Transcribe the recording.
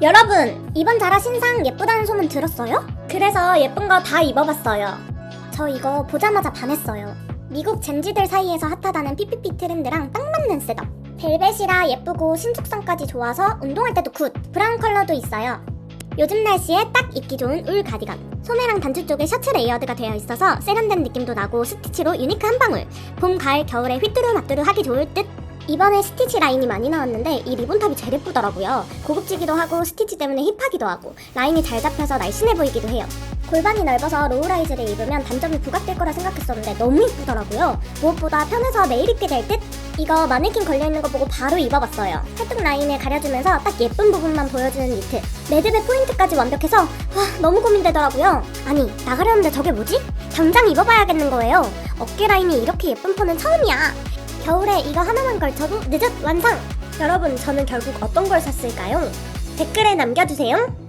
여러분, 이번 자라 신상 예쁘다는 소문 들었어요? 그래서 예쁜 거 다 입어봤어요. 저 이거 보자마자 반했어요. 미국 젠지들 사이에서 핫하다는 PPP 트렌드랑 딱 맞는 셋업. 벨벳이라 예쁘고 신축성까지 좋아서 운동할 때도 굿. 브라운 컬러도 있어요. 요즘 날씨에 딱 입기 좋은 울 가디건. 소매랑 단추 쪽에 셔츠 레이어드가 되어 있어서 세련된 느낌도 나고 스티치로 유니크 한 방울. 봄, 가을, 겨울에 휘뚜루 마뚜루 하기 좋을 듯. 이번에 스티치 라인이 많이 나왔는데 이 리본탑이 제일 예쁘더라고요. 고급지기도 하고 스티치 때문에 힙하기도 하고 라인이 잘 잡혀서 날씬해 보이기도 해요. 골반이 넓어서 로우라이즈를 입으면 단점이 부각될 거라 생각했었는데 너무 이쁘더라고요. 무엇보다 편해서 매일 입게 될 듯? 이거 마네킹 걸려있는 거 보고 바로 입어봤어요. 팔뚝 라인을 가려주면서 딱 예쁜 부분만 보여주는 니트. 매듭의 포인트까지 완벽해서 와 너무 고민되더라고요. 아니 나가려는데 저게 뭐지? 당장 입어봐야겠는 거예요. 어깨 라인이 이렇게 예쁜 폰은 처음이야. 겨울에 이거 하나만 걸쳐도 늦은 완성! 여러분 저는 결국 어떤 걸 샀을까요? 댓글에 남겨주세요.